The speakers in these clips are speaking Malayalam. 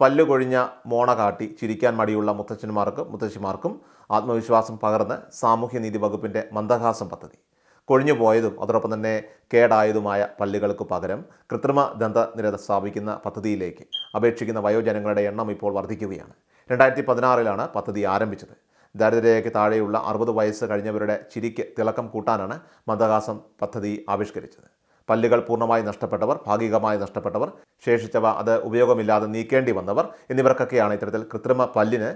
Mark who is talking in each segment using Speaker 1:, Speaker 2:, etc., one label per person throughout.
Speaker 1: പല്ലു കൊഴിഞ്ഞ മോണ കാട്ടി ചിരിക്കാൻ മടിയുള്ള മുത്തച്ഛന്മാർക്കും മുത്തശ്ശിമാർക്കും ആത്മവിശ്വാസം പകർന്ന് സാമൂഹ്യനീതി വകുപ്പിന്റെ മന്ദഹാസം പദ്ധതി. കൊഴിഞ്ഞു പോയതും അതോടൊപ്പം തന്നെ കേടായതുമായ പല്ലുകൾക്ക് പകരം കൃത്രിമ ദന്തനിരത സ്ഥാപിക്കുന്ന പദ്ധതിയിലേക്ക് അപേക്ഷിക്കുന്ന വയോജനങ്ങളുടെ എണ്ണം ഇപ്പോൾ വർദ്ധിക്കുകയാണ്. രണ്ടായിരത്തി പതിനാറിലാണ് പദ്ധതി ആരംഭിച്ചത്. ദാരിദ്ര്യരേഖയ്ക്ക് താഴെയുള്ള അറുപത് വയസ്സ് കഴിഞ്ഞവരുടെ ചിരിക്ക് തിളക്കം കൂട്ടാനാണ് മന്ദഹാസം പദ്ധതി ആവിഷ്കരിച്ചത്. പല്ലുകൾ പൂർണമായി നഷ്ടപ്പെട്ടവർ ഭാഗികമായി നഷ്ടപ്പെട്ടവർ ശേഷിച്ചവ അത് ഉപയോഗമില്ലാതെ നീക്കേണ്ടി വന്നവർ എന്നിവർക്കൊക്കെയാണ് ഇത്തരത്തിൽ കൃത്രിമ പല്ലിന്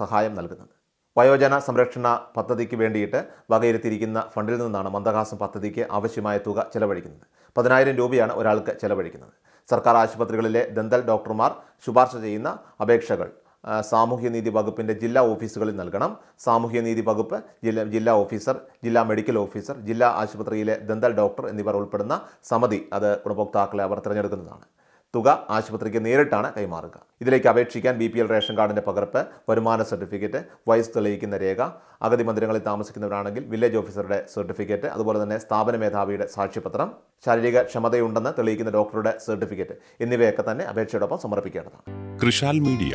Speaker 1: സഹായം നൽകുന്നത്. വയോജന സംരക്ഷണ പദ്ധതിക്ക് വേണ്ടിയിട്ട് വകയിരുത്തിയിരിക്കുന്ന ഫണ്ടിൽ നിന്നാണ് മന്ദഹാസം പദ്ധതിക്ക് ആവശ്യമായ തുക ചെലവഴിക്കുന്നത്. പതിനായിരം രൂപയാണ് ഒരാൾക്ക് ചെലവഴിക്കുന്നത്. സർക്കാർ ആശുപത്രികളിലെ ദന്തൽ ഡോക്ടർമാർ ശുപാർശ ചെയ്യുന്ന അപേക്ഷകൾ സാമൂഹ്യനീതി വകുപ്പിന്റെ ജില്ലാ ഓഫീസുകളിൽ നൽകണം. സാമൂഹ്യനീതി വകുപ്പ് ജില്ലാ ജില്ലാ ഓഫീസർ ജില്ലാ മെഡിക്കൽ ഓഫീസർ ജില്ലാ ആശുപത്രിയിലെ ദന്തൽ ഡോക്ടർ എന്നിവർ ഉൾപ്പെടുന്ന സമിതി അത് ഗുണഭോക്താക്കളെ അവർ തിരഞ്ഞെടുക്കുന്നതാണ്. തുക ആശുപത്രിക്ക് നേരിട്ടാണ് കൈമാറുക. ഇതിലേക്ക് അപേക്ഷിക്കാൻ ബി പി എൽ റേഷൻ കാർഡിന്റെ പകർപ്പ് വരുമാന സർട്ടിഫിക്കറ്റ് വയസ്സ് തെളിയിക്കുന്ന രേഖ അഗതി മന്ദിരങ്ങളിൽ താമസിക്കുന്നവരാണെങ്കിൽ വില്ലേജ് ഓഫീസറുടെ സർട്ടിഫിക്കറ്റ് അതുപോലെ തന്നെ സ്ഥാപന മേധാവിയുടെ സാക്ഷ്യപത്രം ശാരീരിക ക്ഷമതയുണ്ടെന്ന് തെളിയിക്കുന്ന ഡോക്ടറുടെ സർട്ടിഫിക്കറ്റ് എന്നിവയൊക്കെ തന്നെ അപേക്ഷയോടൊപ്പം സമർപ്പിക്കേണ്ടതാണ്.
Speaker 2: കൃഷാൽ മീഡിയ